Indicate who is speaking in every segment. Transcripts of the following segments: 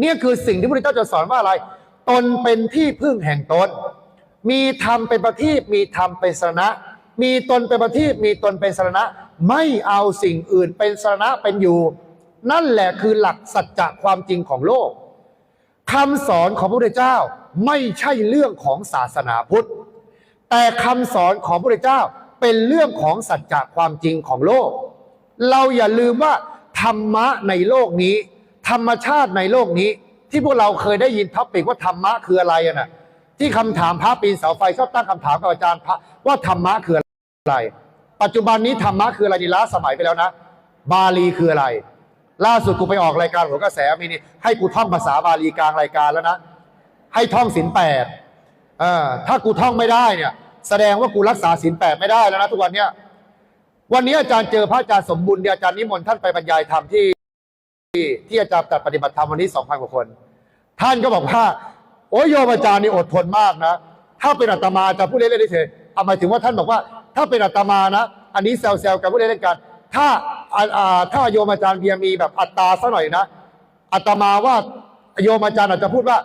Speaker 1: เนี่ยคือสิ่งที่พระพุทธเจ้าจะสอนว่าอะไร ตนเป็นที่พึ่งแห่งตน มีธรรมเป็นประทีปมีธรรมเป็นสรณะ มีตนเป็นประทีปมีตนเป็นสรณะ ไม่เอาสิ่งอื่นเป็นสรณะเป็นอยู่ นั่นแหละคือหลักสัจจะความจริงของโลกคำสอนของพระพุทธเจ้าไม่ใช่เรื่องของศาสนาพุทธ แต่คำสอนของพระพุทธเจ้าเป็นเรื่องของสัจจะความจริงของโลก เราอย่าลืมว่าธรรมะในโลกนี้ ธรรมชาติในโลกนี้ ที่พวกเราเคยได้ยินท็อปิกว่าธรรมะคืออะไรอะนะที่คำถามพระปีนเสาไฟชอบตั้งคำถามกับอาจารย์พระว่าธรรมะคืออะไร ปัจจุบันนี้ธรรมะคืออะไรดีล้าสมัยไปแล้วนะ บาลีคืออะไร ล่าสุดกูไปออกรายการหัวกระแสมีนี่ให้กูท่องภาษาบาลีกลางรายการแล้วนะให้ท่องศีลแปดถ้ากูท่องไม่ได้เนี่ย แสดงว่ากูรักษาศีลแปดไม่ได้แล้วนะทุกวันเนี้ยวันนี้อาจารย์เจอพระอาจารย์สมบูรณ์เดียอาจารย์นิมนต์ท่านไปบรรยายธรรมที่ ที่ที่อาจารย์จัดปฏิบัติธรรมวันนี้สองพันกว่าคน ท่านก็บอกว่า โอ้ยโยมอาจารย์นี่อดทนมากนะ ถ้าเป็นอาตมาจะพูดเล่นๆเฉยเอาหมายถึงว่าท่านบอกว่า ถ้าเป็นอาตมานะ อันนี้แซวๆกันพูดเล่นๆกัน ถ้าอ่าถ้าโยมอาจารย์เบียมีแบบอัตราสักหน่อยนะอาตมาว่าโยมอาจารย์อาจจะพูดว่า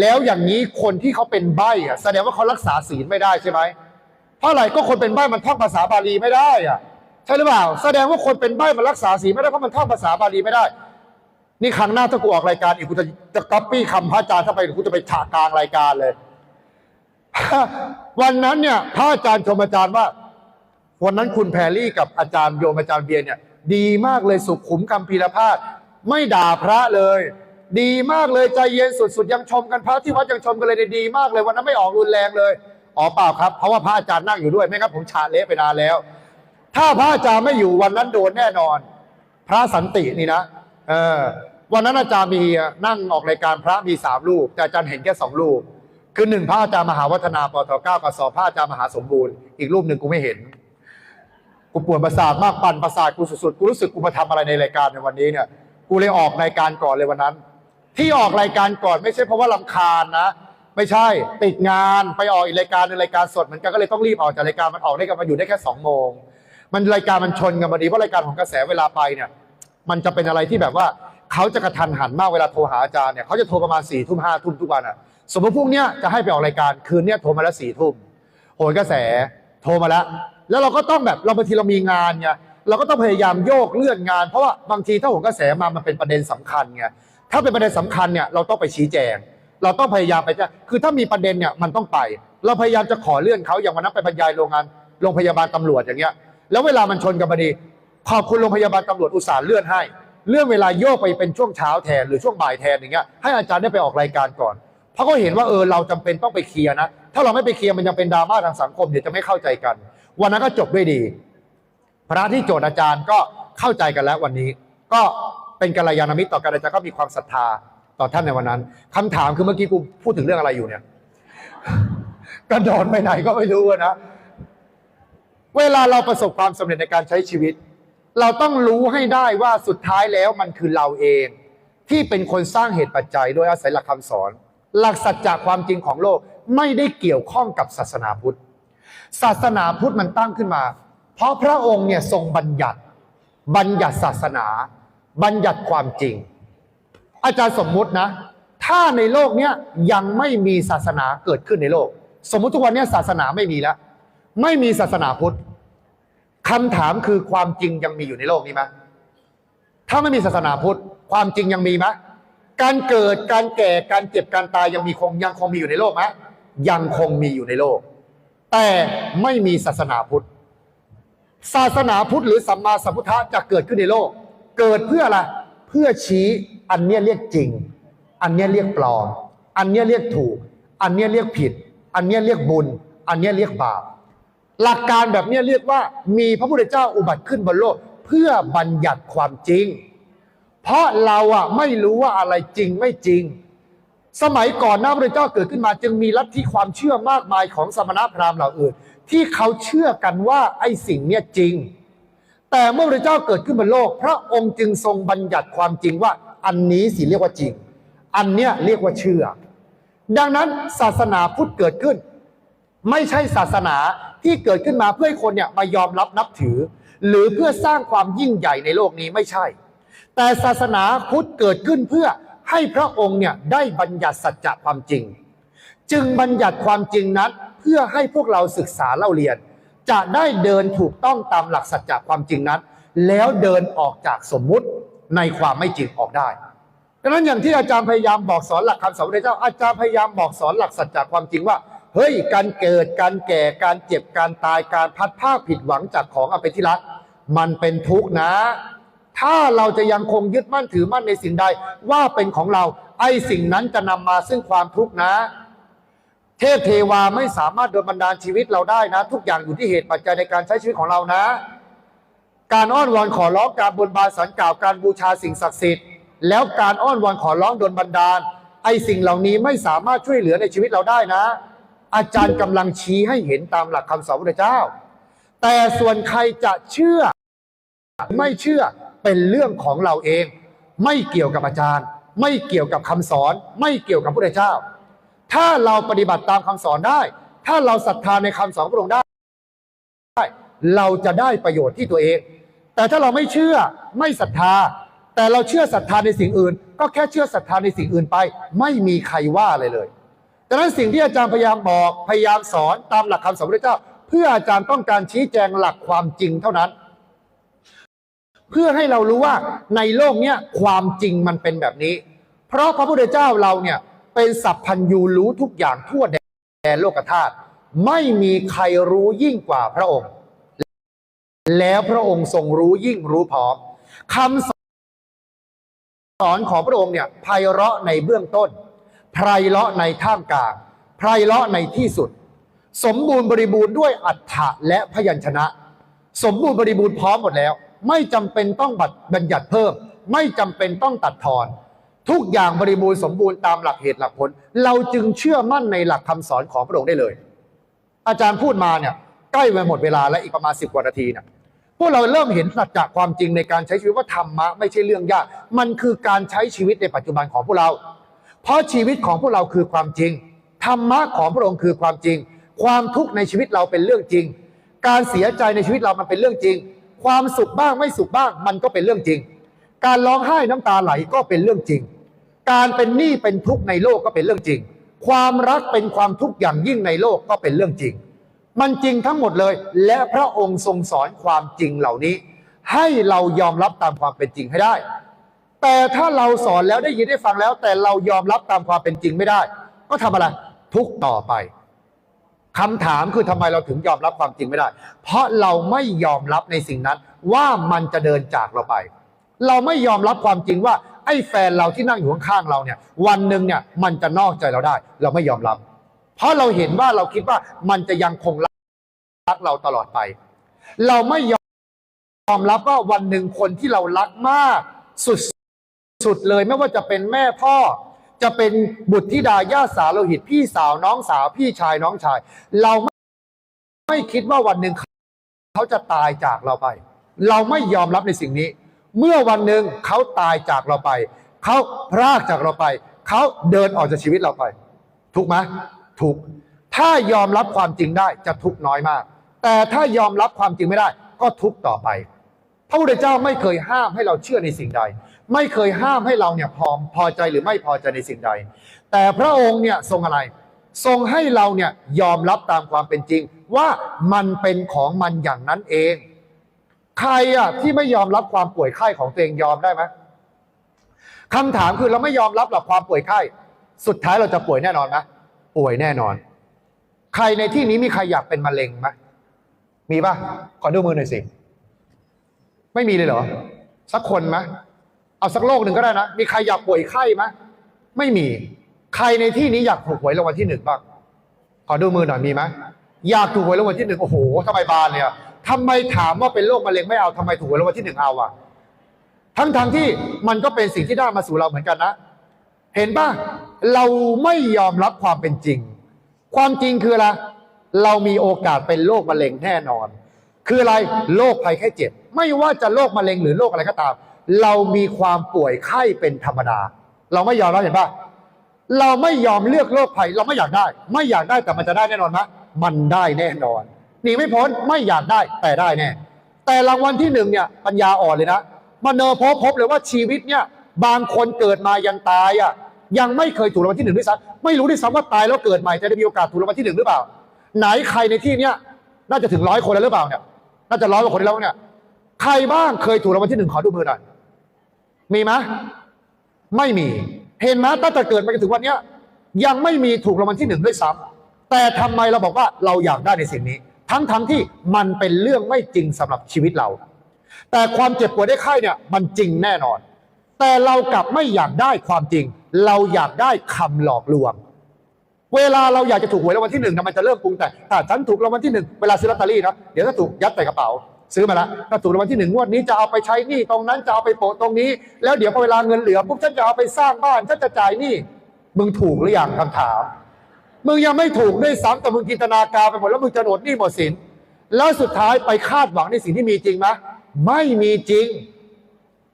Speaker 1: แล้วอย่างนี้คนที่เขาเป็นใบ้อะแสดงว่าเขารักษาศีลไม่ได้ใช่ไหมเพราะอะไรก็คนเป็นใบ้มันท่องภาษาบาลีไม่ได้อะใช่หรือเปล่า แสดงว่าคนเป็นใบ้มันรักษาศีลไม่ได้เพราะมันท่องภาษาบาลีไม่ได้ นี่ครั้งหน้าถ้ากูออกรายการอีกกูจะจะก๊อปปี้คำพระอาจารย์เข้าไปหรือกูจะไปฉากกลางรายการเลย วันนั้นเนี่ยพระอาจารย์ชมอาจารย์ว่า วันนั้นคุณแพรรี่กับอาจารย์โยมอาจารย์เบียร์เนี่ย ดีมากเลยสุขุมคำพีรพาสไม่ด่าพระเลย ดีมากเลยใจเย็นสุดๆยังชมกันพระที่วัดยังชมกันเลยดีมากเลยวันนั้นไม่ออกรุนแรงเลยอ๋อเปล่าครับเพราะว่าพระอาจารย์นั่งอยู่ด้วยไม่งั้นผมฉาเละไปนานแล้ว ถ้าพระอาจารย์ไม่อยู่วันนั้นโดนแน่นอน พระสันตินี่นะ เออวันนั้นอาจารย์มีนั่งออกรายการพระมีสามรูปแต่อาจารย์เห็นแค่สองรูป คือหนึ่งพระอาจารย์มหาวัฒนาปทเก้ากับสองพระอาจารย์มหาสมบูรณ์ อีกรูปหนึ่งกูไม่เห็น กูปวดประสาทมากปั่นประสาทกูสุดๆ กูรู้สึกกูมาทำอะไรในรายการในวันนี้เนี่ย กูเลยออกรายการก่อนเลยวันนั้น ที่ออกรายการก่อนไม่ใช่เพราะว่าลำคาญนะ ไม่ใช่ติดงานไปออกอีกรายการในรายการสดเหมือนกันก็เลยต้องรีบออกจากรายการมันออกได้กันมาอยู่ได้แค่สองโมง มันรายการมันชนกันพอดีเพราะรายการของกระแสเวลาไปเนี่ย มันจะเป็นอะไรที่แบบว่าเขาจะกระทันหันมากเวลาโทรหาอาจารย์เนี่ยเขาจะโทรประมาณสี่ทุ่มห้าทุ่มทุกวันอะสมมติพรุ่งเนี้ยจะให้ไปออกรายการคืนเนี้ยโทรมาแล้วสี่ทุ่มโหนกระแสโทรมาแล้ว แล้วเราก็ต้องแบบเราบางทีเรามีงานไงเราก็ต้องพยายามโยกเลื่อนงาน เพราะว่าบางทีถ้าโหนกระแสมามันเป็นประเด็นสำคัญไงถ้าเป็นประเด็นสำคัญเนี่ยเราต้องไปชี้แจง เราต้องพยายามไปแจ้งคือถ้ามีประเด็นเนี่ยมันต้องไป เราพยายามจะขอเลื่อนเขาอย่างวันนั้นไปบรรยายโรงงานโรงพยาบาลตำรวจอย่างเงี้ยแล้วเวลามันชนกันพอดี ขอบคุณโรงพยาบาลตำรวจอุตส่าห์เลื่อนให้ เลื่อนเวลาโยกไปเป็นช่วงเช้าแทนหรือช่วงบ่ายแทนอย่างเงี้ยให้อาจารย์ได้ไปออกรายการก่อน เพราะเขาเห็นว่าเออเราจำเป็นต้องไปเคลียร์นะ ถ้าเราไม่ไปเคลียร์มันยังเป็นดราม่าทางสังคมเดี๋ยวจะไม่เข้าใจกัน วันนั้นก็จบด้วยดี พระที่โจทย์อาจารย์ก็เข้าใจกันแล้ววันนี้ ก็เป็นกัลยาณมิตรต่อกันอาจารย์ก็มีความศรัทธาต่อท่านในวันนั้นคำถามคือเมื่อกี้กูพูดถึงเรื่องอะไรอยู่เนี่ยกระโดดไปไหนก็ไม่รู้นะ เวลาเราประสบความสำเร็จในการใช้ชีวิต เราต้องรู้ให้ได้ว่าสุดท้ายแล้วมันคือเราเอง ที่เป็นคนสร้างเหตุปัจจัย โดยอาศัยหลักคำสอน หลักสัจจะความจริงของโลกไม่ได้เกี่ยวข้องกับศาสนาพุทธ ศาสนาพุทธมันตั้งขึ้นมา เพราะพระองค์เนี่ยทรงบัญญัติ บัญญัติศาสนา บัญญัติความจริง อาจารย์สมมุตินะ ถ้าในโลกเนี้ยยังไม่มีศาสนาเกิดขึ้นในโลก สมมุติทุกวันเนี้ยศาสนาไม่มีแล้ว ไม่มีศาสนาพุทธ คำถามคือความจริงยังมีอยู่ในโลกนี้ไหมถ้าไม่มีศาสนาพุทธ ความจริงยังมีไหมการเกิดการแก่การเจ็บการตายยังมีคงยังคงมีอยู่ในโลกไหมยังคงมีอยู่ในโลก แต่ไม่มีศาสนาพุทธ ศาสนาพุทธหรือสัมมาสัมพุทธะจะเกิดขึ้นในโลก เกิดเพื่ออะไรเพื่อชี้อันเนี้ยเรียกจริง อันเนี้ยเรียกปลอม อันเนี้ยเรียกถูก อันเนี้ยเรียกผิด อันเนี้ยเรียกบุญ อันเนี้ยเรียกบาป หลักการแบบนี้เรียกว่ามีพระพุทธเจ้าอุบัติขึ้นบนโลก เพื่อบัญญัติความจริง เพราะเราอะไม่รู้ว่าอะไรจริงไม่จริง สมัยก่อนหน้าพระเจ้าเกิดขึ้นมา จึงมีลัทธิความเชื่อมากมายของสมณพราหมณ์เหล่าอื่น ที่เขาเชื่อกันว่าไอ้สิ่งเนี้ยจริง แต่เมื่อพระเจ้าเกิดขึ้นบนโลก พระองค์จึงทรงบัญญัติความจริงว่าอันนี้สิเรียกว่าจริง อันเนี้ยเรียกว่าเชื่อ ดังนั้นศาสนาพุทธเกิดขึ้น ไม่ใช่ศาสนาที่เกิดขึ้นมาเพื่อให้คนเนี่ยมายอมรับนับถือ หรือเพื่อสร้างความยิ่งใหญ่ในโลกนี้ไม่ใช่ แต่ศาสนาพุทธเกิดขึ้นเพื่อให้พระองค์เนี่ยได้บัญญัติสัจจะความจริง จึงบัญญัติความจริงนั้นเพื่อให้พวกเราศึกษาเล่าเรียน จะได้เดินถูกต้องตามหลักสัจจะความจริงนั้น แล้วเดินออกจากสมมุติในความไม่จริงออกได้ดังนั้นอย่างที่อาจารย์พยายามบอกสอนหลักคำสอนพระเจ้าอาจารย์พยายามบอกสอนหลักสัจจะความจริงว่า เฮ้ยการเกิดการแก่การเจ็บการตายการพัดภาคผิดหวังจากของอันเป็นที่รัก มันเป็นทุกข์นะ ถ้าเราจะยังคงยึดมั่นถือมั่นในสิ่งใดว่าเป็นของเรา ไอ้สิ่งนั้นจะนำมาซึ่งความทุกข์นะ เทพเทวาไม่สามารถโดนบันดาลชีวิตเราได้นะ ทุกอย่างอยู่ที่เหตุปัจจัยในการใช้ชีวิตของเรานะ การอ้อนวอนขอร้องการบนบานสันกล่าวการบูชาสิ่งศักดิ์สิทธิ์ แล้วการอ้อนวอนขอร้องโดนบันดาล ไอ้สิ่งเหล่านี้ไม่สามารถช่วยเหลือในชีวิตเราได้นะ อาจารย์กำลังชี้ให้เห็นตามหลักคำสอนพระเจ้า แต่ส่วนใครจะเชื่อ ไม่เชื่อเป็นเรื่องของเราเอง ไม่เกี่ยวกับอาจารย์ ไม่เกี่ยวกับคำสอน ไม่เกี่ยวกับพระเจ้า ถ้าเราปฏิบัติตามคำสอนได้ ถ้าเราศรัทธาในคำสอนพระองค์ได้ เราจะได้ประโยชน์ที่ตัวเอง แต่ถ้าเราไม่เชื่อไม่ศรัทธา แต่เราเชื่อศรัทธาในสิ่งอื่น ก็แค่เชื่อศรัทธาในสิ่งอื่นไป ไม่มีใครว่าเลยเลย ดังนั้นสิ่งที่อาจารย์พยายามบอกพยายามสอนตามหลักคำสอนพระเจ้า เพื่ออาจารย์ต้องการชี้แจงหลักความจริงเท่านั้น เพื่อให้เรารู้ว่าในโลกเนี้ยความจริงมันเป็นแบบนี้ เพราะพระพุทธเจ้าเราเนี่ยเป็นสัพพัญญูรู้ทุกอย่างทั่วแดนโลกธาตุไม่มีใครรู้ยิ่งกว่าพระองค์ แล้วพระองค์ทรงรู้ยิ่งรู้พร้อมคำสอนของพระองค์เนี่ยไพเราะในเบื้องต้น ไพรเราะในท่ามกลางไพรเราะในที่สุด สมบูรณ์บริบูรณ์ด้วยอัฏฐะและพยัญชนะ สมบูรณ์บริบูรณ์พร้อมหมดแล้ว ไม่จำเป็นต้องบัดบัญญัติเพิ่ม ไม่จำเป็นต้องตัดทอน ทุกอย่างบริบูรณ์สมบูรณ์ตามหลักเหตุหลักผล เราจึงเชื่อมั่นในหลักคำสอนของพระองค์ได้เลย อาจารย์พูดมาเนี่ยใกล้ไปหมดเวลาแล้วอีกประมาณสิบกว่านาทีเนี่ยพวกเราเริ่มเห็นสัจจะความจริงในการใช้ชีวิตว่าธรรมะไม่ใช่เรื่องยาก มันคือการใช้ชีวิตในปัจจุบันของพวกเรา เพราะชีวิตของพวกเราคือความจริง ธรรมะของพระองค์คือความจริง ความทุกข์ในชีวิตเราเป็นเรื่องจริง การเสียใจในชีวิตเรามันเป็นเรื่องจริง ความสุขบ้างไม่สุขบ้างมันก็เป็นเรื่องจริง การร้องไห้น้ำตาไหลก็เป็นเรื่องจริง การเป็นหนี้เป็นทุกข์ในโลกก็เป็นเรื่องจริง ความรักเป็นความทุกข์อย่างยิ่งในโลกก็เป็นเรื่องจริง มันจริงทั้งหมดเลย และพระองค์ทรงสอนความจริงเหล่านี้ ให้เรายอมรับตามความเป็นจริงให้ได้ แต่ถ้าเราสอนแล้วได้ยินได้ฟังแล้ว แต่เรายอมรับตามความเป็นจริงไม่ได้ ก็ทำอะไรทุกต่อไปคำถามคือทำไมเราถึงยอมรับความจริงไม่ได้ เพราะเราไม่ยอมรับในสิ่งนั้นว่ามันจะเดินจากเราไป เราไม่ยอมรับความจริงว่า ไอ้แฟนเราที่นั่งอยู่ข้างๆเราเนี่ย วันหนึ่งเนี่ยมันจะนอกใจเราได้ เราไม่ยอมรับ เพราะเราเห็นว่าเราคิดว่ามันจะยังคงรักเราตลอดไป เราไม่ยอมรับว่าวันหนึ่งคนที่เรารักมากสุด สุดเลยไม่ว่าจะเป็นแม่พ่อ จะเป็นบุตรธิดาญาติสาวโลหิต พี่สาวน้องสาวพี่ชายน้องชาย เราไม่ไม่คิดว่าวันหนึ่งเขาจะตายจากเราไป เราไม่ยอมรับในสิ่งนี้ เมื่อวันหนึ่งเขาตายจากเราไป เขาพรากจากเราไป เขาเดินออกจากชีวิตเราไป ถูกไหมถูก ถ้ายอมรับความจริงได้จะทุกน้อยมาก แต่ถ้ายอมรับความจริงไม่ได้ ก็ทุกต่อไป พระพุทธเจ้าไม่เคยห้ามให้เราเชื่อในสิ่งใด ไม่เคยห้ามให้เราเนี่ยพอพอใจหรือไม่พอใจในสิ่งใด แต่พระองค์เนี่ยทรงอะไร ทรงให้เราเนี่ยยอมรับตามความเป็นจริง ว่ามันเป็นของมันอย่างนั้นเอง ใครอะที่ไม่ยอมรับความป่วยไข้ของตัวเองยอมได้ไหมคำถามคือเราไม่ยอมรับหลักความป่วยไข้ สุดท้ายเราจะป่วยแน่นอนไหมป่วยแน่นอน ใครในที่นี้มีใครอยากเป็นมะเร็งไหมมีป่ะขอดูมือหน่อยสิ ไม่มีเลยเหรอ สักคนไหม เอาสักโรคหนึ่งก็ได้นะ มีใครอยากป่วยไข้ไหมไม่มี ใครในที่นี้อยากถูกหวยรางวัลที่หนึ่งบ้าง ขอดูมือหน่อยมีไหมอยากถูกหวยรางวัลที่หนึ่งโอ้โหทำไมบานเลยอะทำไมถามว่าเป็นโรคมะเร็งไม่เอาทำไมถูกหวยรางวัลที่หนึ่งเอาอะทั้งทางๆที่มันก็เป็นสิ่งที่ได้มาสู่เราเหมือนกันนะ เห็นป่ะ เราไม่ยอมรับความเป็นจริง ความจริงคืออะไร เรามีโอกาสเป็นโรคมะเร็งแน่นอน คืออะไร โรคภัยแค่เจ็บ ไม่ว่าจะโรคมะเร็งหรือโรคอะไรก็ตาม เรามีความป่วยไข้เป็นธรรมดา เราไม่ยอมรับเห็นป่ะเราไม่ยอมเลือกโรคภัย เราไม่อยากได้ ไม่อยากได้แต่มันจะได้แน่นอนไหมมันได้แน่นอนหนีไม่พ้นไม่อยากได้แต่ได้แน่ แต่รางวัลที่หนึ่งเนี่ยปัญญาอ่อนเลยนะมาเนอพบพบเลยว่าชีวิตเนี่ย บางคนเกิดมายังตายอะยังไม่เคยถูกรางวัลที่หนึ่งด้วยซ้ำไม่รู้ด้วยซ้ำว่าตายแล้วเกิดใหม่จะได้มีโอกาสถูกรางวัลที่หนึ่งหรือเปล่า ไหนใครในที่เนี้ยน่าจะถึงร้อยคนแล้วหรือเปล่าเนี่ยน่าจะร้อยกว่าคนแล้วเนี่ยใครบ้างเคยถูกรางวัลที่หนึ่งขอดูมือหน่อย มีไหมไม่มี เห็นไหมตั้งแต่เกิดมาจนถึงวันนี้ยังไม่มีถูกรางวัลที่หนึ่งด้วยซ้ำแต่ทำไมเราบอกว่าเราอยากได้ในสิ่งนี้ ทั้งทั้งที่มันเป็นเรื่องไม่จริงสำหรับชีวิตเรา แต่ความเจ็บปวดได้ไข้เนี่ยมันจริงแน่นอน แต่เรากลับไม่อยากได้ความจริง เราอยากได้คำหลอกลวง เวลาเราอยากจะถูกหวยรางวัลที่หนึ่งนะมันจะเริ่มปรุงแต่ถ้าฉันถูกรางวัลที่หนึ่งเวลาซื้อลอตเตอรี่นะเดี๋ยวถ้าถูกยัดใส่กระเป๋า ซื้อมาแล้วถ้าถูกรางวัลที่หนึ่งงวดนี้จะเอาไปใช้หนี้ตรงนั้นจะเอาไปโปะตรงนี้ แล้วเดี๋ยวพอเวลาเงินเหลือปุ๊บฉันจะเอาไปสร้างบ้านฉันจะจ่ายหนี้มึงถูกหรือยังคำถามมึงยังไม่ถูกด้วยซ้ำแต่มึงจินตนาการไปหมดแล้วมึงจะหมดหนี้หมดสินแล้วสุดท้ายไปคาดหวังในสิ่งที่มีจริงไหมไม่มีจริง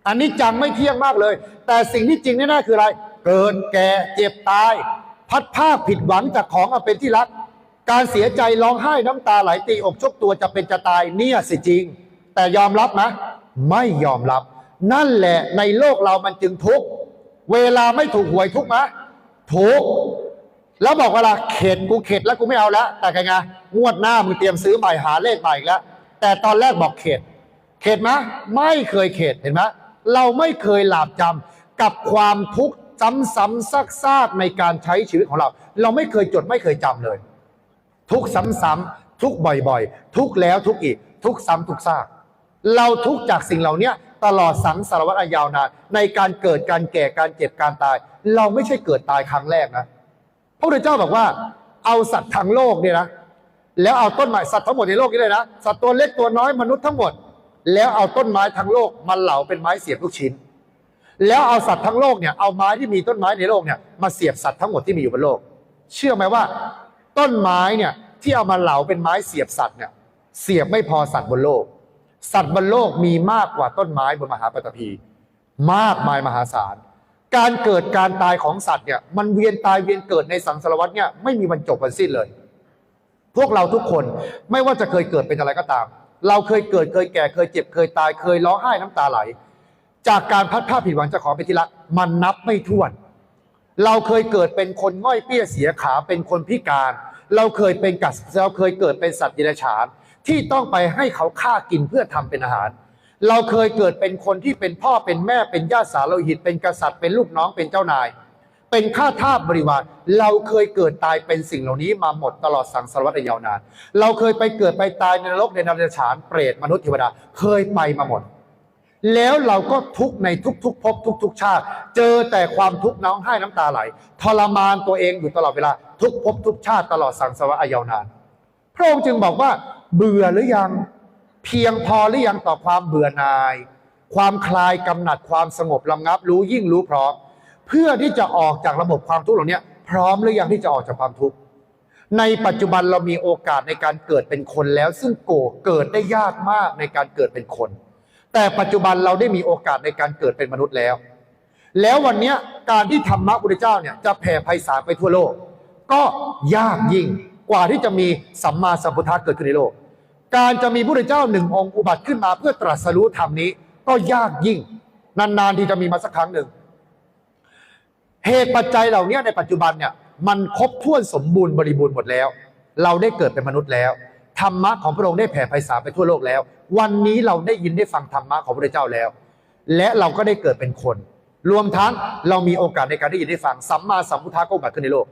Speaker 1: อันนี้จังไม่เที่ยงมากเลย แต่สิ่งที่จริงแน่ๆคืออะไร เกิดแก่เจ็บตาย พัดภาคผิดหวังจากของอันเป็นที่รัก การเสียใจร้องไห้น้ำตาไหลตีอกชกตัวจะเป็นจะตายเนี่ยสิจริง แต่ยอมรับไหมไม่ยอมรับ นั่นแหละในโลกเรามันจึงทุกข์เวลาไม่ถูกหวยทุกข์ไหมทุกข์แล้วบอกเวลาเข็ดกูเข็ดแล้วกูไม่เอาแล้วแต่ไงไงงวดหน้ามึงเตรียมซื้อใหม่หาเลขใหม่อีกแล้ว แต่ตอนแรกบอกเข็ดเข็ดไหมไม่เคยเข็ดเห็นไหมเราไม่เคยหลาบจำกับความทุกข์ซ้ำๆซากๆในการใช้ชีวิตของเรา เราไม่เคยจดไม่เคยจำเลย ทุกซ้ำๆทุกบ่อยๆ ทุกแล้วทุกอีก ทุกซ้ำทุกซากเราทุกจากสิ่งเหล่านี้ตลอดสังสารวัฏอันยาวนาน ในการเกิดการแก่การเจ็บการตาย เราไม่ใช่เกิดตายครั้งแรกนะพระพุทธเจ้าบอกว่า เอาสัตว์ทั้งโลกเนี่ยนะแล้วเอาต้นไม้สัตว์ทั้งหมดในโลกนี้เลยนะสัตว์ตัวเล็กตัวน้อยมนุษย์ทั้งหมด แล้วเอาต้นไม้ทั้งโลกมาเหลาเป็นไม้เสียบลูกชิ้น แล้วเอาสัตว์ทั้งโลกเนี่ยเอาไม้ที่มีต้นไม้ในโลกเนี่ยมาเสียบสัตว์ทั้งหมดที่มีอยู่บนโลก เชื่อไหมว่า ต้นไม้เนี่ยที่เอามาเหลาเป็นไม้เสียบสัตว์เนี่ยเสียบไม่พอสัตว์บนโลก สัตว์บนโลกมีมากกว่าต้นไม้บนมหาปฐพี มากมายมหาศาล การเกิดการตายของสัตว์เนี่ยมันเวียนตายเวียนเกิดในสังสารวัฏเนี่ยไม่มีวันจบวันสิ้นเลย พวกเราทุกคนไม่ว่าจะเคยเกิดเป็นอะไรก็ตาม เราเคยเกิดเคยแก่เคยเจ็บเคยตายเคยร้องไห้น้ำตาไหล จากการพัดผ้าผิดหวังจากของเป็นที่รักมันนับไม่ถ้วน เราเคยเกิดเป็นคนง่อยเปี้ยเสียขาเป็นคนพิการ เราเคยเป็นกัสเราเคยเกิดเป็นสัตว์ดิรัจฉานที่ต้องไปให้เขาฆ่ากินเพื่อทำเป็นอาหาร เราเคยเกิดเป็นคนที่เป็นพ่อเป็นแม่เป็นญาติสาวโลหิต เป็นกษัตริย์เป็นลูกน้องเป็นเจ้านาย เป็นข้าทาสบริวาร เราเคยเกิดตายเป็นสิ่งเหล่านี้มาหมดตลอดสังสารวัฏอันยาวนาน เราเคยไปเกิดไปตายในนรกในนรกฉานเปรตมนุษย์เทวดาเคยไปมาหมด แล้วเราก็ทุกในทุกๆภพทุก ๆ ชาติ เจอแต่ความทุกข์น้องไห้น้ำตาไหลทรมานตัวเองอยู่ตลอดเวลา ทุกภพทุกชาติตลอดสังสารวัฏอันยาวนาน พระองค์จึงบอกว่า เบื่อหรือยัง เพียงพอหรือยังต่อความเบื่อหน่าย ความคลายกำหนัดความสงบลำงับ รู้ยิ่งรู้พร้อม เพื่อที่จะออกจากระบบความทุกข์เหล่านี้พร้อมหรือยังที่จะออกจากความทุกข์ในปัจจุบันเรามีโอกาสในการเกิดเป็นคนแล้ว ซึ่งโกเกิดได้ยากมากในการเกิดเป็นคน แต่ปัจจุบันเราได้มีโอกาสในการเกิดเป็นมนุษย์แล้ว แล้ววันนี้การที่ธรรมะพุทธเจ้าเนี่ยจะแผ่ไพศาลไปทั่วโลก ก็ยากยิ่งกว่าที่จะมีสัมมาสัมพุทธะเกิดขึ้นในโลก การจะมีพระพุทธเจ้าหนึ่งองค์อุบัติขึ้นมาเพื่อตรัสรู้ธรรมนี้ ก็ยากยิ่ง นานๆที่จะมีมาสักครั้งหนึ่งเหตุปัจจัยเหล่านี้ในปัจจุบันเนี่ยมันครบถ้วนสมบูรณ์บริบูรณ์หมดแล้ว เราได้เกิดเป็นมนุษย์แล้ว ธรรมะของพระองค์ได้แผ่ไพศาลไปทั่วโลกแล้ว วันนี้เราได้ยินได้ฟังธรรมะของพระเจ้าแล้ว และเราก็ได้เกิดเป็นคน รวมทั้งเรามีโอกาสในการได้ยินได้ฟังสัมมาสัมพุทธะก็อุบัติขึ้นในโลก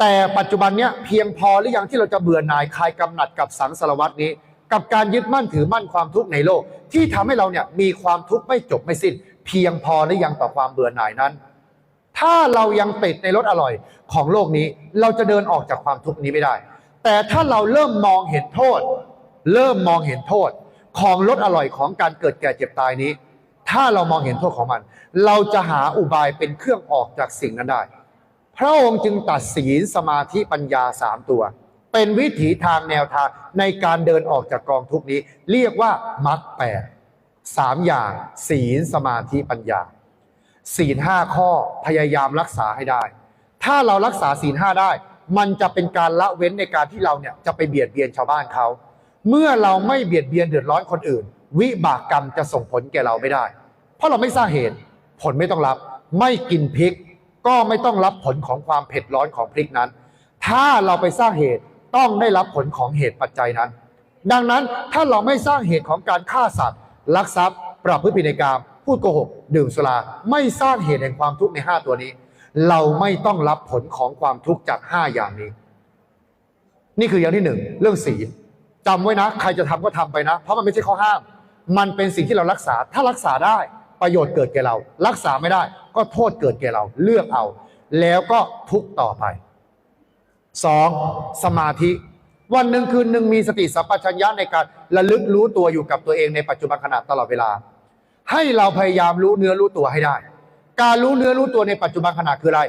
Speaker 1: แต่ปัจจุบันเนี้ยเพียงพอหรือยังที่เราจะเบื่อหน่ายคลายกำหนัดกับสังสารวัตนี้ กับการยึดมั่นถือมั่นความทุกข์ในโลก ที่ทำให้เราเนี่ยมีความทุกข์ไม่จบไม่สิ้น เพียงพอหรือยังต่อความเบื่อหน่ายนั้น ถ้าเรายังติดในรสอร่อยของโลกนี้ เราจะเดินออกจากความทุกข์นี้ไม่ได้ แต่ถ้าเราเริ่มมองเห็นโทษ เริ่มมองเห็นโทษ ของรสอร่อยของการเกิดแก่เจ็บตายนี้ ถ้าเรามองเห็นโทษของมัน เราจะหาอุบายเป็นเครื่องออกจากสิ่งนั้นได้ พระองค์จึงตัดศีลสมาธิปัญญาสามตัว เป็นวิถีทางแนวทางในการเดินออกจากกองทุกนี้ เรียกว่ามรรคแปดสามอย่างศีลสมาธิปัญญา ศีลห้าข้อพยายามรักษาให้ได้ ถ้าเรารักษาศีลห้าได้ มันจะเป็นการละเว้นในการที่เราเนี่ยจะไปเบียดเบียนชาวบ้านเขา เมื่อเราไม่เบียดเบียนเดือดร้อนคนอื่น วิบากกรรมจะส่งผลแก่เราไม่ได้ เพราะเราไม่สร้างเหตุ ผลไม่ต้องรับ ไม่กินพริก ก็ไม่ต้องรับผลของความเผ็ดร้อนของพริกนั้น ถ้าเราไปสร้างเหตุต้องได้รับผลของเหตุปัจจัยนั้น ดังนั้นถ้าเราไม่สร้างเหตุของการฆ่าสัตว์ลักทรัพย์ ปรับพฤติผิดในกามพูดโกหกดื่มสุรา ไม่สร้างเหตุแห่งความทุกข์ใน 5 ตัวนี้ เราไม่ต้องรับผลของความทุกข์จาก5อย่างนี้ นี่คืออย่างที่หนึ่งเรื่องศีลจำไว้นะ ใครจะทำก็ทำไปนะ เพราะมันไม่ใช่ข้อห้าม มันเป็นสิ่งที่เรารักษา ถ้ารักษาได้ประโยชน์เกิดแก่เรา รักษาไม่ได้ ก็โทษเกิดแก่เราเลือกเอา แล้วก็ทุกต่อไปสองสมาธิ วันหนึ่งคืนหนึ่งมีสติสัมปชัญญะในการระลึกรู้ตัวอยู่กับตัวเองในปัจจุบันขณะตลอดเวลา ให้เราพยายามรู้เนื้อรู้ตัวให้ได้ การรู้เนื้อรู้ตัวในปัจจุบันขณะคืออะไร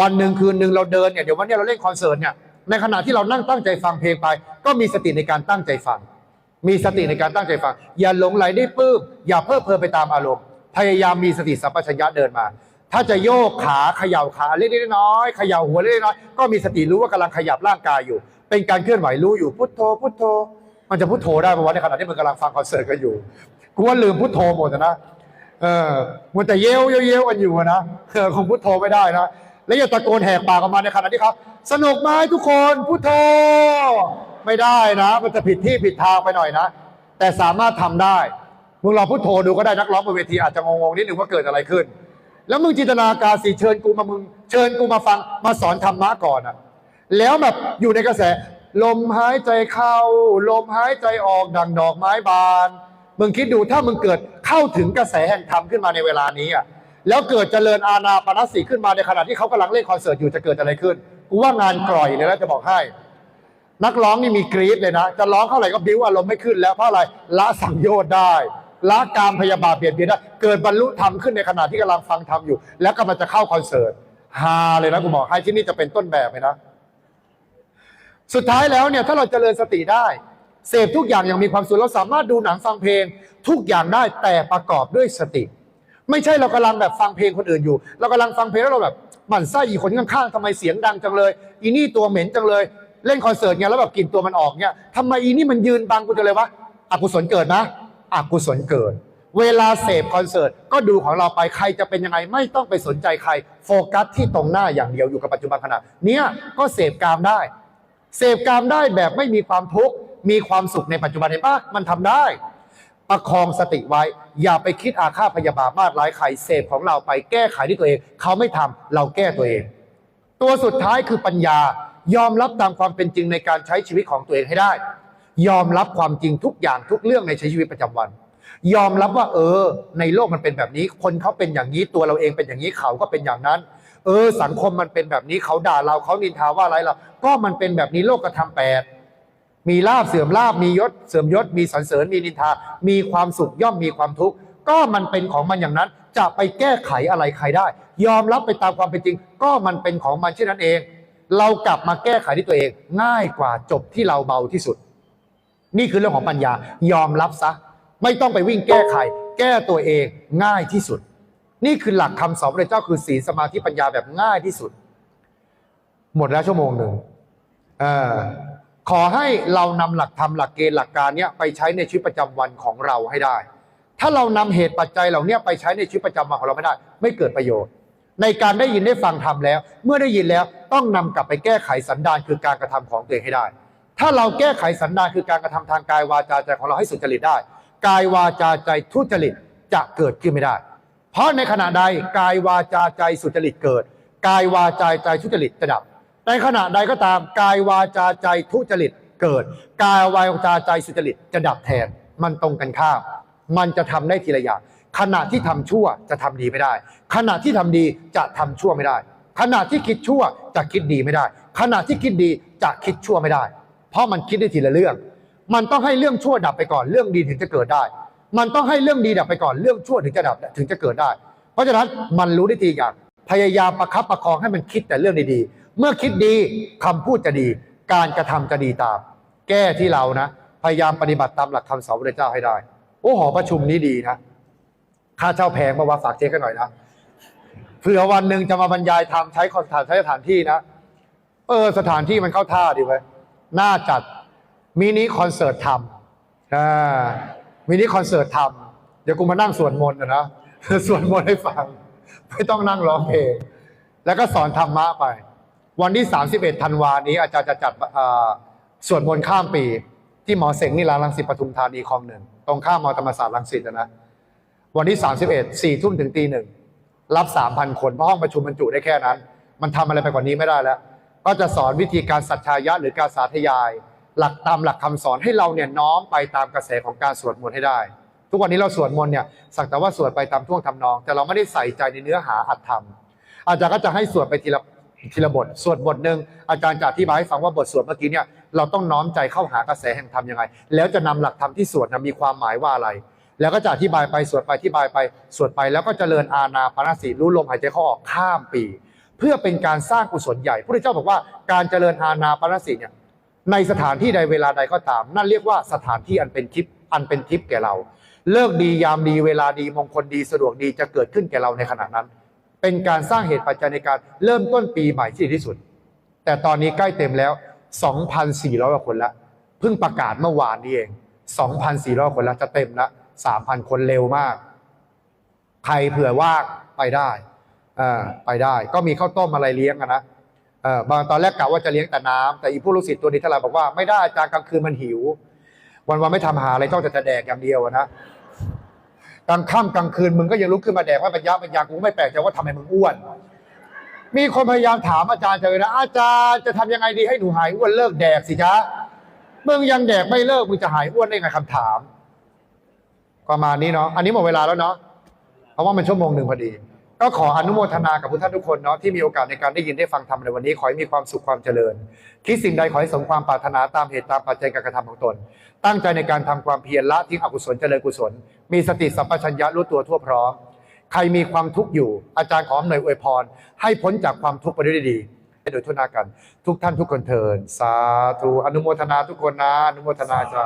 Speaker 1: วันหนึ่งคืนหนึ่งเราเดินเนี่ยเดี๋ยววันนี้เราเล่นคอนเสิร์ตเนี่ยในขณะที่เรานั่งตั้งใจฟังเพลงไป ก็มีสติในการตั้งใจฟัง มีสติในการตั้งใจฟัง อย่าหลงไหลได้ปื้มอย่าเพ้อเพลินไปตามอารมณ์พยายามมีสติสัมปชัญญะเดินมา ถ้าจะโยกขาเขย่าขาเล็กๆน้อยๆเขย่าหัวเล็กๆน้อยๆก็มีสติรู้ว่ากำลังขยับร่างกายอยู่ เป็นการเคลื่อนไหวรู้อยู่พุทโธพุทโธ มันจะพุทโธได้ปะวะในขณะที่มันกำลังฟังคอนเสิร์ตกันอยู่กูว่าลืมพุทโธหมดนะ เออมันแต่เย้วเย้วเย้วกันอยู่อะนะเออคงพุทโธไม่ได้นะแล้วอย่าตะโกนแหกปากออกมาในขณะที่เขาสนุกไหมทุกคนพุทโธไม่ได้นะ มันจะผิดที่ผิดทางไปหน่อยนะ แต่สามารถทำได้มึงลองพุทโธดูก็ได้นักร้องบนเวทีอาจจะงงๆนิดนึงว่าเกิดอะไรขึ้น แล้วมึงจินตนาการสิเชิญกูมามึงเชิญกูมาฟังมาสอนธรรมะก่อนอะแล้วแบบอยู่ในกระแส ลมหายใจเข้า ลมหายใจออกดังดอกไม้บาน มึงคิดดูถ้ามึงเกิด เข้าถึงกระแสแห่งธรรมขึ้นมาในเวลานี้อะแล้วเกิดเจริญอาณาปณสติขึ้นมาในขณะที่เขากำลังเล่นคอนเสิร์ตอยู่จะเกิดอะไรขึ้นกูว่างานกร่อยเลยนะจะบอกให้ นักร้องนี่มีกรี๊ดเลยนะ จะร้องเท่าไหร่ก็บิ้วอารมณ์ไม่ขึ้นแล้วเพราะอะไรละสังโยชน์ได้ละการพยาบาทเบียดเบียนได้เกิดบรรลุธรรมขึ้นในขณะที่กำลังฟังธรรมอยู่ แล้วกำลังจะเข้าคอนเสิร์ตฮาเลยนะกูบอกให้ที่นี่จะเป็นต้นแบบเลยนะ สุดท้ายแล้วเนี่ยถ้าเราเจริญสติได้ เสพทุกอย่างอย่างมีความสุขเราสามารถดูหนังฟังเพลงทุกอย่างได้แต่ประกอบด้วยสติ ไม่ใช่เรากำลังแบบฟังเพลงคนอื่นอยู่ เรากำลังฟังเพลงแล้วเราแบบหมั่นไส้อีกคนข้างๆทำไมเสียงดังจังเลยอีนี่ตัวเหม็นจังเลย เล่นคอนเสิร์ตเนี่ยแล้วแบบกลิ่นตัวมันออกเนี่ยทำไมอีนี่มันยืนบังกูจังเลยวะอกุศลเกิดนะอกุศลเกิด เวลาเสพคอนเสิร์ตก็ดูของเราไปใครจะเป็นยังไงไม่ต้องไปสนใจใคร โฟกัสที่ตรงหน้าอย่างเดียวอยู่กับปัจจุบันขณะเนี้ยก็เสพกามได้ เสพกามได้แบบไม่มีความทุกข์ มีความสุขในปัจจุบันเห็นปะมันทำได้ ประคองสติไว้ อย่าไปคิดอาฆาตพยาบาทมาดร้ายใครเสพของเราไปแก้ไขที่ตัวเอง เขาไม่ทำเราแก้ตัวเอง ตัวสุดท้ายคือปัญญายอมรับตามความเป็นจริงในการใช้ชีวิตของตัวเองให้ได้ ยอมรับความจริงทุกอย่างทุกเรื่องในใช้ชีวิตประจำวัน ยอมรับว่า เออ ในโลกมันเป็นแบบนี้ คนเขาเป็นอย่างนี้ตัวเราเองเป็นอย่างนี้เขาก็เป็นอย่างนั้น เออ สังคมมันเป็นแบบนี้เขาด่าเราเขานินทาว่าอะไรเราก็มันเป็นแบบนี้โลกกระทำแปด มีลาบเสื่อมลาบมียศเสื่อมยศมีสรรเสริญมีนินทา มีความสุขย่อมมีความทุกข์ก็มันเป็นของมันอย่างนั้น จะไปแก้ไขอะไรใครได้ ยอมรับไปตามความเป็นจริง ก็มันเป็นของมันเช่นนั้นเอง เรากลับมาแก้ไขที่ตัวเอง ง่ายกว่าจบที่เราเบาที่สุด นี่คือเรื่องของปัญญา ยอมรับซะ ไม่ต้องไปวิ่งแก้ไข แก้ตัวเองง่ายที่สุด นี่คือหลักคำสอนพระเจ้าคือศีลสมาธิปัญญาแบบง่ายที่สุด หมดแล้วชั่วโมงหนึ่งเออ ขอให้เรานำหลักธรรมหลักเกณฑ์หลักการเนี้ยไปใช้ในชีวิตประจำวันของเราให้ได้ ถ้าเรานำเหตุปัจจัยเหล่านี้ไปใช้ในชีวิตประจำวันของเราไม่ได้ ไม่เกิดประโยชน์ ในการได้ยินได้ฟังธรรมแล้ว เมื่อได้ยินแล้วต้องนำกลับไปแก้ไขสันดานคือการกระทำของตัวเองให้ได้ ถ้าเราแก้ไขสันดานคือการกระทำทางกายวาจาใจของเราให้สุจริตได้ กายวาจาใจทุจริตจะเกิดขึ้นไม่ได้ เพราะในขณะใดกายวาจาใจสุจริตเกิด กายวาจาใจทุจริตจะดับ ในขณะใดก็ตามกายวาจาใจทุจริตเกิด กายวาจาใจสุจริตจะดับแทนมันตรงกันข้ามมันจะทำได้ทีละอย่างขณะที่ทำชั่วจะทำดีไม่ได้ ขณะที่ทำดีจะทำชั่วไม่ได้ ขณะที่คิดชั่วจะคิดดีไม่ได้ ขณะที่คิดดีจะคิดชั่วไม่ได้ เพราะมันคิดได้ทีละเรื่อง มันต้องให้เรื่องชั่วดับไปก่อนเรื่องดีถึงจะเกิดได้ มันต้องให้เรื่องดีดับไปก่อนเรื่องชั่วถึงจะดับถึงจะเกิดได้ เพราะฉะนั้นมันรู้ได้ทีอย่างพยายามประคับประคองให้มันคิดแต่เรื่องดีๆ เมื่อคิดดีคำพูดจะดี การกระทำจะดีตาม แก้ที่เรานะ พยายามปฏิบัติตามหลักคำสอนพระเจ้าให้ได้ โอ้หอประชุมนี้ดีนะค่าเช่าแพงมาว่าฝากเช็คกันหน่อยนะเผื่อวันหนึ่งจะมาบรรยายทำใช้คอนใช้สถานที่นะเออสถานที่มันเข้าท่าดีไว้ยน่าจัดมินิคอนเสิร์ตทำอ่ามินิคอนเสิร์ตทำเดี๋ยวกูมานั่งสวดมนต์นะสวดมนต์ให้ฟัง ไม่ต้องนั่งร้องเพลงแล้วก็สอนธรรมะไป วันที่ 31ธันวานี้อาจารย์จะจัดสวดมนต์ข้ามปี ที่หมอเสงนี่ร้านรังสิตปทุมธานีคลองหนึ่งตรงข้ามมอธรรมศาสตร์รังสิตนะวันที่ 31 4ทุ่มถึงตีหนึ่งรับ 3,000 คนเพราะห้องประชุมบรรจุได้แค่นั้น มันทำอะไรไปกว่านี้ไม่ได้แล้ว ก็จะสอนวิธีการสัจชายะหรือการสาธยาย หลักตามหลักคำสอนให้เราเนี่ยน้อมไปตามกระแสของการสวดมนต์ให้ได้ ทุกวันนี้เราสวดมนต์เนี่ยสักแต่ว่าสวดไปตามท่วงทำนอง แต่เราไม่ได้ใส่ใจในเนื้อหาอัตธรรมอาจารย์ก็จะให้สวดไปทีละ ทีละบทสวดบทหนึ่งอาจารย์จะอธิบายให้ฟังว่าบทสวดเมื่อกี้เนี่ยเราต้องน้อมใจเข้าหากระแสแห่งธรรมยังไง แล้วจะนำหลักธรรมที่สวดนะมีความหมายว่าอะไร แล้วก็จะอธิบายไปสวดไปอธิบายไปสวดไปแล้วก็เจริญอาณาปาสติรู้ลมหายใจเข้าออกข้ามปี เพื่อเป็นการสร้างกุศลใหญ่พระเจ้าบอกว่าการเจริญอาณาปาสติเนี่ยในสถานที่ใดเวลาใดก็ตาม นั่นเรียกว่าสถานที่อันเป็นทิพย์อันเป็นทิพย์แก่เรา เลิกดียามดีเวลาดีมงคลดีสะดวกดีจะเกิดขึ้นแก่เราในขณะนั้น เป็นการสร้างเหตุปัจจัยในการเริ่มต้นปีใหม่ที่ดีที่สุด แต่ตอนนี้ใกล้เต็มแล้ว 2,400กว่าคนละเพิ่งประกาศเมื่อวานนี้เอง 2,400 คนละจะเต็มละ3,000 คนเร็วมาก ใครเผื่อว่างไปได้เออไปได้ ก็มีข้าวต้มอะไรเลี้ยงนะเออบางตอนแรกกะว่าจะเลี้ยงแต่น้ำแต่อีผู้ลูกศิษย์ตัวนี้ทลายบอกว่าไม่ได้อาจารย์กลางคืนมันหิว วันวันไม่ทำหาอะไรต้องแต่จะแดกอย่างเดียวนะ กลางค่ำกลางคืนมึงก็ยังลุกขึ้นมาแดกว่าปัญญาปัญญากูไม่แปลกใจว่าทำไมมึงอ้วน มีคนพยายามถามอาจารย์เจอนะอาจารย์จะทำยังไงดีให้หนูหายอ้วนเลิกแดกสิจ๊ะมึงยังแดกไม่เลิกมึงจะหายอ้วนได้ไงคำถามประมาณนี้เนาะอันนี้หมดเวลาแล้วเนาะเพราะว่ามันชั่วโมงหนึ่งพอดี ก็ขออนุโมทนากับทุกท่านทุกคนเนาะที่มีโอกาสในการได้ยินได้ฟังธรรมในวันนี้ ขอให้มีความสุขความเจริญ คิดสิ่งใดขอให้สมความปรารถนาตามเหตุตามปัจจัยการกระทำของตน ตั้งใจในการทำความเพียรละทิ้งอกุศลเจริญกุศล มีสติสัมปชัญญะรู้ตัวทั่วพร้อม ใครมีความทุกข์อยู่ อาจารย์ขออำนวยอวยพร ให้พ้นจากความทุกข์ไปด้วยดีโดยทุนากันทุกท่านทุกคนเทินสาธุอนุโมทนาทุกคนนะอนุโมทนาจ้า